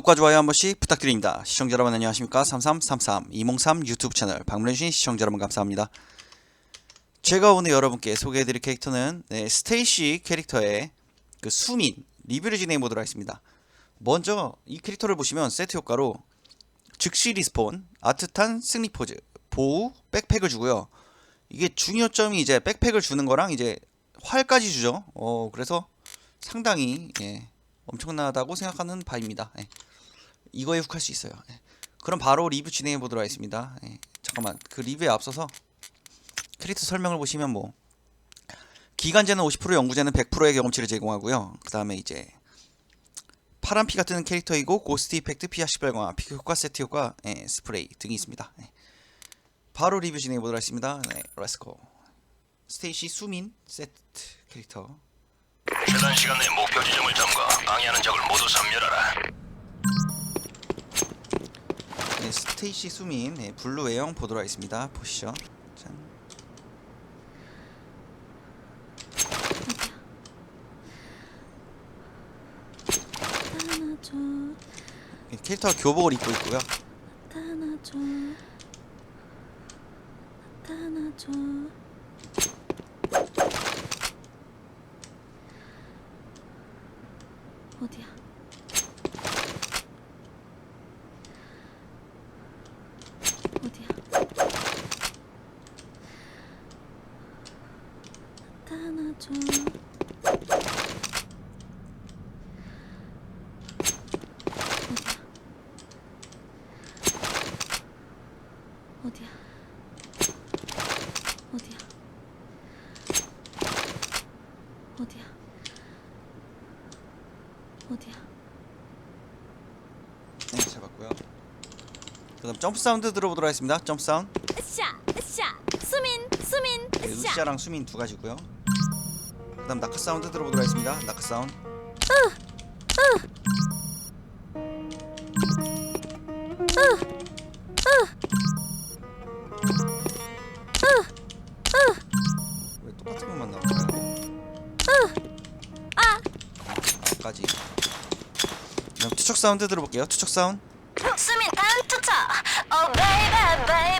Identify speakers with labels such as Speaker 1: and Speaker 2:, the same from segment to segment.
Speaker 1: 구독과 좋아요 한 번씩 부탁드립니다. 시청자 여러분 안녕하십니까? 3333 이몽삼 유튜브 채널 방문해주신 시청자 여러분 감사합니다. 제가 오늘 여러분께 소개해드릴 캐릭터는 네, 스테이시 캐릭터의 그 수민 리뷰를 진행해 보도록 하겠습니다. 먼저 이 캐릭터를 보시면 세트 효과로 즉시 리스폰, 아트탄 승리 포즈, 보우, 백팩을 주고요. 이게 중요점이 이제 백팩을 주는 거랑 이제 활까지 주죠. 어 그래서 상당히 예, 엄청나다고 생각하는 바입니다. 예. 이거에 훅할 수 있어요. 예. 그럼 바로 리뷰 진행해 보도록 하겠습니다. 예. 잠깐만 그 리뷰에 앞서서 캐릭터 설명을 보시면 뭐 기간제는 50% 연구제는 100%의 경험치를 제공하고요. 그 다음에 이제 파란 피가 뜨는 캐릭터이고 고스트 이펙트 식별 강화, 피 효과 세트 효과, 예, 스프레이 등이 있습니다. 예. 바로 리뷰 진행해 보도록 하겠습니다. 네, 렛츠고. 스테이시 수민 세트 캐릭터
Speaker 2: 시간 내 목표 지점을 점거 방해하는 적을 모두 섬멸하라
Speaker 1: 네, 스테이시 수민 네, 블루 외형 보도록 하겠습니다. 보시죠. 짠.
Speaker 3: 나타나줘
Speaker 1: 네, 캐릭터 교복을 입고 있고요.
Speaker 3: 나타나줘 나타나줘 어디야 나타나줘 어디야? 어디야? 어디야? 어디야?
Speaker 1: 네, 잡았고요. 그다음 점프 사운드 들어보도록 하겠습니다. 점프 사운드.
Speaker 3: 으쌰! 으쌰! 수민! 수민!
Speaker 1: 네, 으쌰랑 수민 두 가지고요. 그다음 낙하 사운드 들어보도록 하겠습니다. 낙하 사운드. 왜 똑같은 것만 나올까요? 아까지. 그다음 투척 사운드 들어볼게요. 투척 사운드.
Speaker 3: 수민 다음 투척! 오 베이베 베이베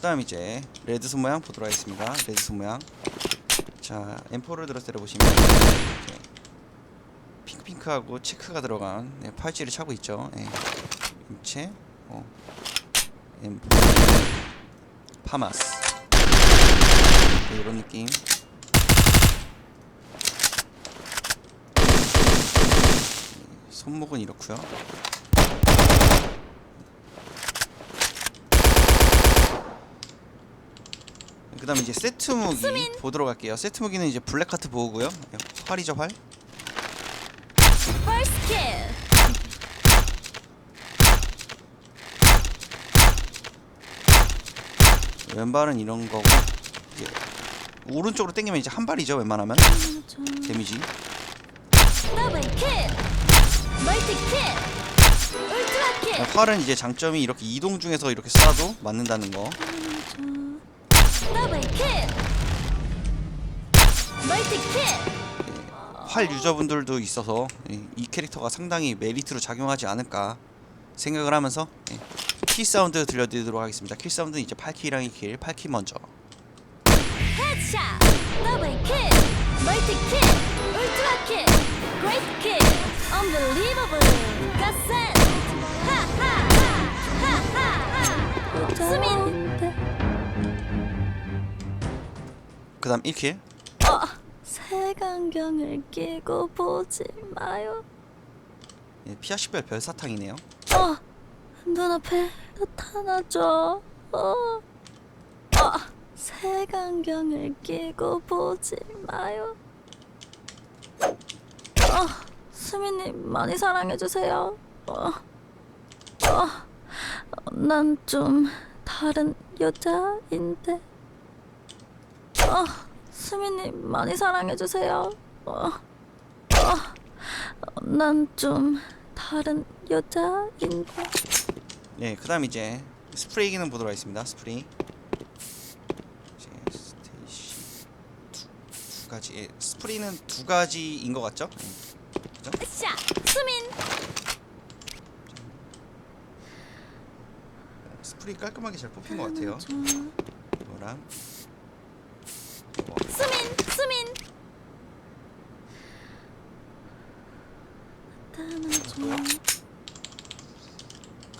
Speaker 1: 그 다음 이제 레드 손 모양 보도록 하겠습니다. 레드 손 모양. 자, M4를 들어 때려 보시면 이렇게 핑크핑크하고 체크가 들어간 네, 팔찌를 차고 있죠. 예. 임체, 어, M4, 파마스. 네, 이런 느낌. 예, 손목은 이렇고요. 그 다음 에 이제 세트 무기 보도록 할게요. 세트 무기는 이제 블랙 하트 보호고요. 예, 활이죠 활. 왼발은 이런 거고 이제 오른쪽으로 당기면 이제 한 발이죠. 웬만하면 데미지. 활은 이제 장점이 이렇게 이동 중에서 이렇게 쏴도 맞는다는 거.
Speaker 3: 더블 킬! 멀티 킬!
Speaker 1: 활 유저분들도 있어서 예, 이 캐릭터가 상당히 메리트로 작용하지 않을까 생각을 하면서 예, 키 사운드 들려드리도록 하겠습니다. 키 사운드는 이제 8키랑 2킬, 8키 먼저.
Speaker 3: 헤드샷! 더블 킬! 멀티 킬! 울트라 킬! 그레이트 킬! Unbelievable! 가센! 하하하! 수민!
Speaker 1: 그다음 1킬.
Speaker 3: 색안경을 끼고 보지 마요.
Speaker 1: 예, 피아 식별 별 사탕이네요.
Speaker 3: 어, 눈앞에 나타나죠. 어, 어, 색안경을 끼고 보지 마요. 어, 수민님 많이 사랑해주세요. 어, 어, 난 좀 다른 여자인데. 어, 수민이 많이 사랑해주세요. 어, 어, 난 좀 다른 여자인데.
Speaker 1: 네, 그다음 이제 스프레이 기능 보도록 하겠습니다. 스프레이. 이제 스테이시 두, 두 가지. 예, 스프레이는 두 가지인 것 같죠? 네, 그죠?
Speaker 3: 샤, 수민.
Speaker 1: 스프레이 깔끔하게 잘 뽑힌 것 같아요.
Speaker 3: 수민,
Speaker 1: 이거랑
Speaker 3: 수민. 나타나줘.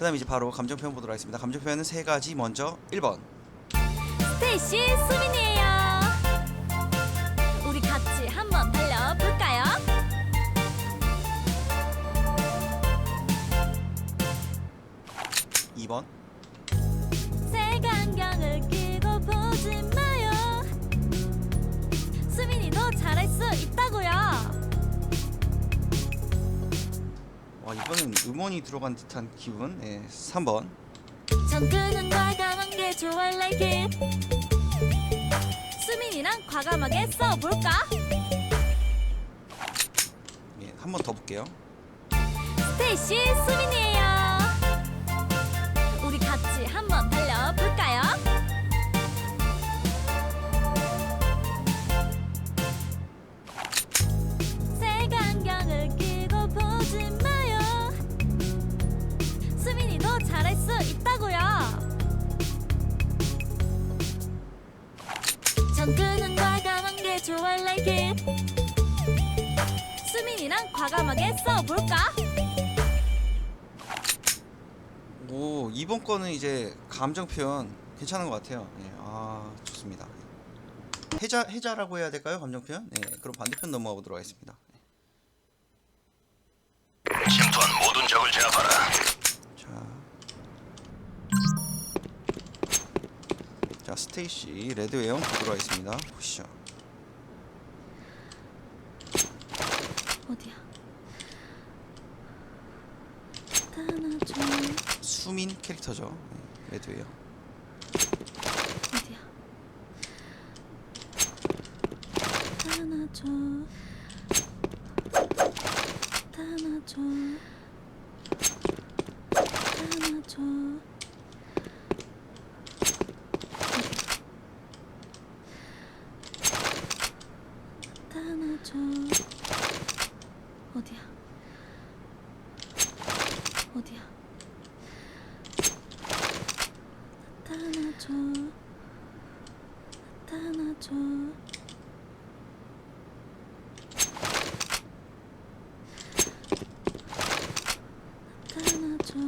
Speaker 1: 그 다음 이제 바로 감정 표현 보도록 하겠습니다. 감정 표현은 세 가지. 먼저 1번.
Speaker 3: 스테이시 수민이에요. 우리 같이 한번 달려볼까요?
Speaker 1: 2번. 와, 이번엔 음원이 들어간 듯한 기분. 네, 3번.
Speaker 3: 정근은 과감한 게 좋아 like it. 수민이랑 과감하게 써볼까?
Speaker 1: 예, 한 번 더 볼게요.
Speaker 3: 스테이시 수민이에요. 우리 같이 한 it. 수민이랑 과감하게 써볼까?
Speaker 1: 오, 이번 거는 이제 감정 표현 괜찮은 것 같아요. 예, 아, 좋습니다. 해자 해자라고 해야 될까요? 감정 표현? 네, 그럼 반대편 넘어가 보도록 하겠습니다.
Speaker 2: 침투한 모든 적을 제압하라.
Speaker 1: 자, 자 스테이시 레드 외형 보도록 하겠습니다. 보시죠.
Speaker 3: 어디야? 나타나줘
Speaker 1: 수민 캐릭터죠. 네, 레드 외형.
Speaker 3: 어디야? 나타나줘 나타나줘 나타나줘 어디야? 어디야? 나타나줘 나타나줘 나타나 줘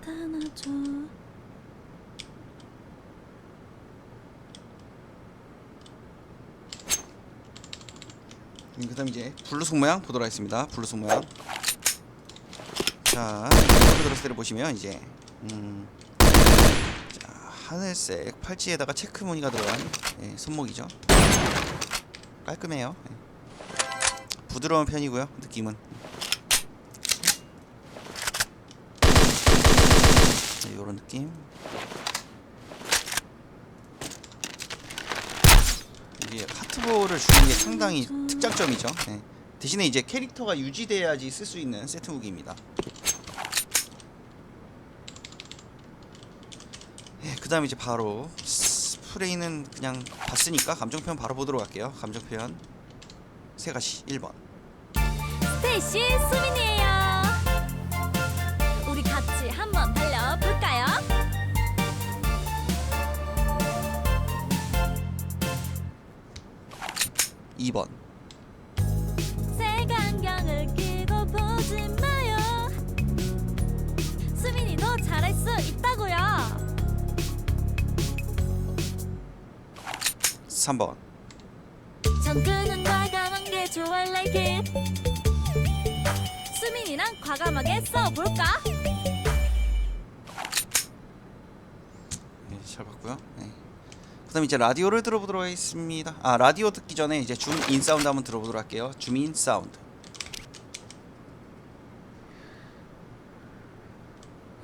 Speaker 3: 나타나줘
Speaker 1: 음, 그다음 이제 블루속 모양 보도록 하겠습니다. 블루속 모양. 자, 들었을 때를 보시면 이제 음, 자, 하늘색 팔찌에다가 체크 무늬가 들어간 예, 손목이죠. 깔끔해요. 예. 부드러운 편이고요. 느낌은. 네, 이런 느낌. 이게 카트볼을 주는 게 상당히 특장점이죠. 네. 대신에 이제 캐릭터가 유지돼야지 쓸 수 있는 세트 무기입니다. 예, 그다음 이제 바로 스프레이는 그냥 봤으니까 감정 표현 바로 보도록 할게요. 감정 표현 세 가지 1번.
Speaker 3: 스테이시 수민이에요. 우리 같이 한번 달려볼까요?
Speaker 1: 이번
Speaker 3: 색안경을 끼고 보지 마요. 수민이도 잘할 수 있다고요.
Speaker 1: 3번.
Speaker 3: 정근은 과감한 게 좋아 like it. 수민이랑 과감하게 써볼까?
Speaker 1: 네, 잘 봤고요. 네. 그다음 이제 라디오를 들어보도록 하겠습니다. 아 라디오 듣기 전에 이제 줌인 사운드 한번 들어보도록 할게요. 줌인 사운드.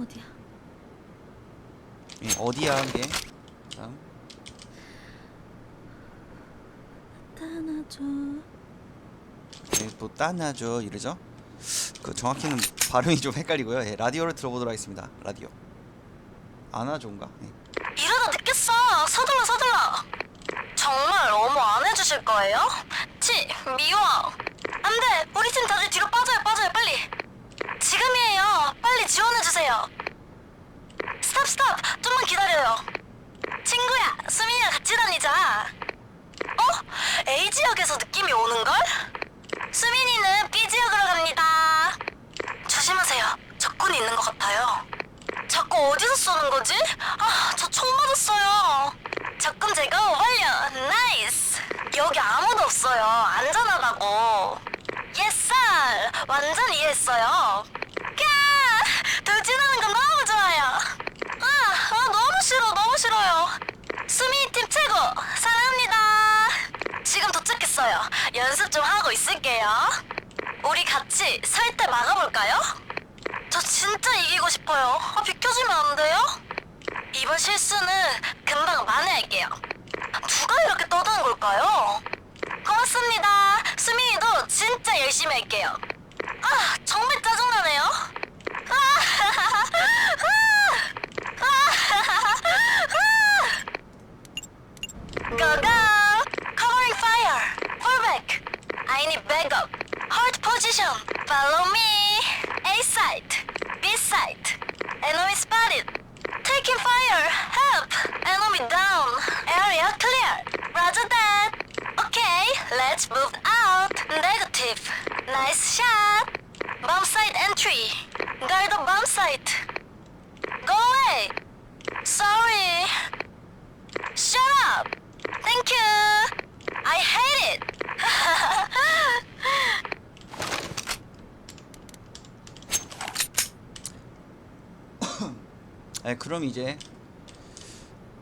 Speaker 3: 어디야?
Speaker 1: 예, 어디야 한 게. 다음.
Speaker 3: 나타나줘
Speaker 1: 예, 또 따나죠 이러죠. 그 정확히는 발음이 좀 헷갈리고요. 예, 라디오를 들어보도록 하겠습니다. 라디오. 아나조인가? 예.
Speaker 4: 이러다 늦겠어. 서둘러 서둘러. 정말 어머 안 해주실 거예요? 치 미워. 안돼. 우리 팀 다들 뒤로 빠져요 빠져요 빨리. 지금이에요. 빨리 지원해 주세요. 스탑 스탑. 좀만 기다려요. 친구야 수민이랑 같이 다니자. 어? A 지역에서 느낌이 오는 걸? 수민이는 B 지역으로 갑니다. 적군이 있는 것 같아요. 자꾸 어디서 쏘는 거지? 아, 저 총 맞았어요. 적금 제거 완료. 나이스. 여기 아무도 없어요. 안전하다고. 예스, 완전 이해했어요. 까! 돌진하는 건 너무 좋아요. 아, 아, 너무 싫어, 너무 싫어요. 수미 팀 최고. 사랑합니다. 지금 도착했어요. 연습 좀 하고 있을게요. 우리 같이 설 때 막아볼까요? 저 진짜 이기고 싶어요. 아, 비켜주면 안 돼요? 이번 실수는 금방 만회할게요. 누가 이렇게 떠드는 걸까요? 고맙습니다. 수민이도 진짜 열심히 할게요. 아, 정말 짜증나네요. Go go! Covering fire! Fall back! I need backup! Hold position! Follow me! A side! Enemy spotted! Taking fire! Help! Enemy down! Area clear! Roger that! Okay, let's move out! Negative! Nice shot! Bomb site entry! Guard the bomb site! Go away! Sorry! Shut up! Thank you! I hate it!
Speaker 1: 예, 그럼 이제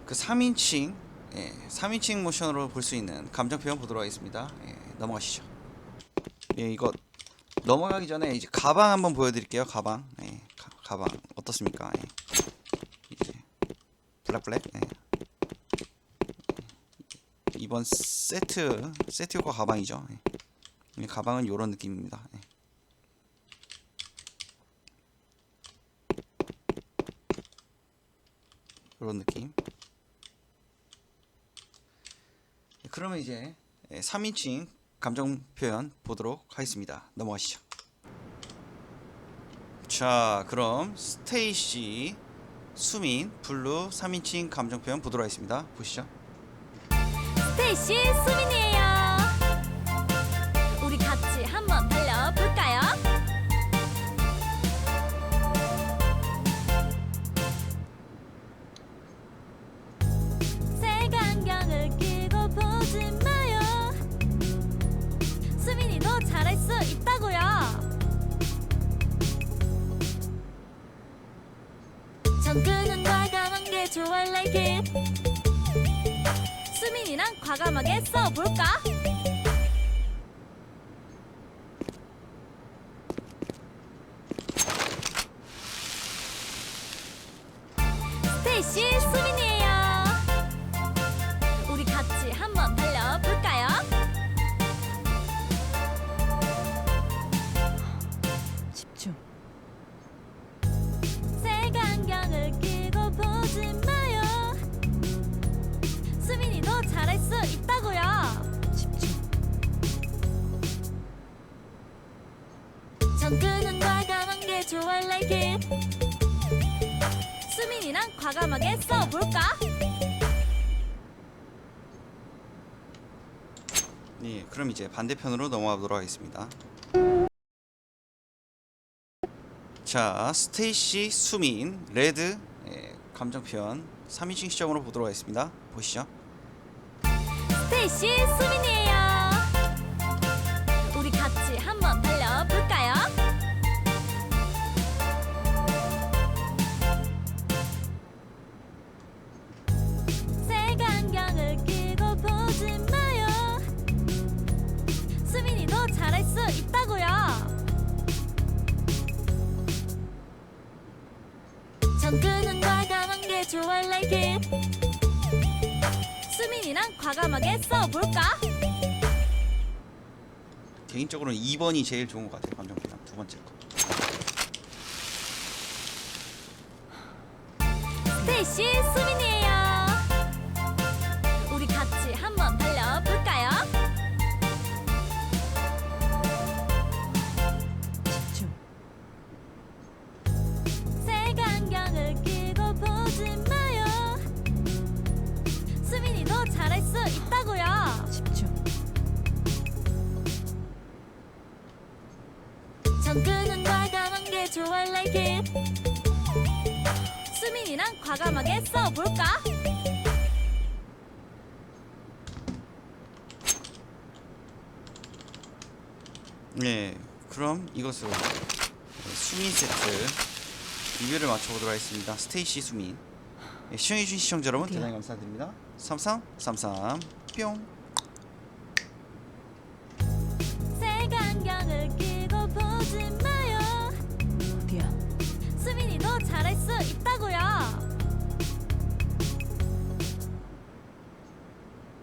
Speaker 1: 그 3인칭 예, 3인칭 모션으로 볼 수 있는 감정 표현 보도록 하겠습니다. 예, 넘어가시죠. 예, 이거 넘어가기 전에 이제 가방 한번 보여드릴게요. 가방, 예, 가, 가방 어떻습니까? 예. 이제 블랙블랙. 예. 이번 세트 세트 효과 가방이죠. 예. 이 가방은 이런 느낌입니다. 예. 이런 느낌. 네, 그러면 이제 3인칭 감정 표현 보도록 하겠습니다. 넘어가시죠. 자, 그럼 스테이시, 수민, 블루 3인칭 감정 표현 보도록 하겠습니다. 보시죠.
Speaker 3: 스테이시 수민이 보지 마요 수민이도 잘할 수 있다고요 정근은 과감한 게 좋아 like it 수민이랑 과감하게 써볼까? 스테이시 수민이에요. 우리 같이 한번 좋아 like it. 수민이랑 과감하게 써볼까?
Speaker 1: 네, 그럼 이제 반대편으로 넘어가 보도록 하겠습니다. 자, 스테이시, 수민, 레드 예, 감정 표현 3인칭 시점으로 보도록 하겠습니다. 보시죠.
Speaker 3: 스테이시 수민이에요. 보지 마요. 수민이도 잘할 수 있다고요. 정근은 과감한 게 좋아해 like it 수민이랑 과감하게 싸워볼까?
Speaker 1: 개인적으로는 2번이 제일 좋은 것 같아요. 감정표현 두 번째 거.
Speaker 3: 스테이시 수민이 과감하게 싸워볼까?
Speaker 1: 네, 그럼 이것으로 수민 세트 리뷰를 맞춰보도록 하겠습니다. 스테이시 수민. 네, 시청해주신 시청자 여러분 대단히 감사드립니다. 3333 뿅.
Speaker 3: 색안경을 끼고 보지 마요
Speaker 5: 어디야?
Speaker 3: 수민이도 잘할 수 있다고요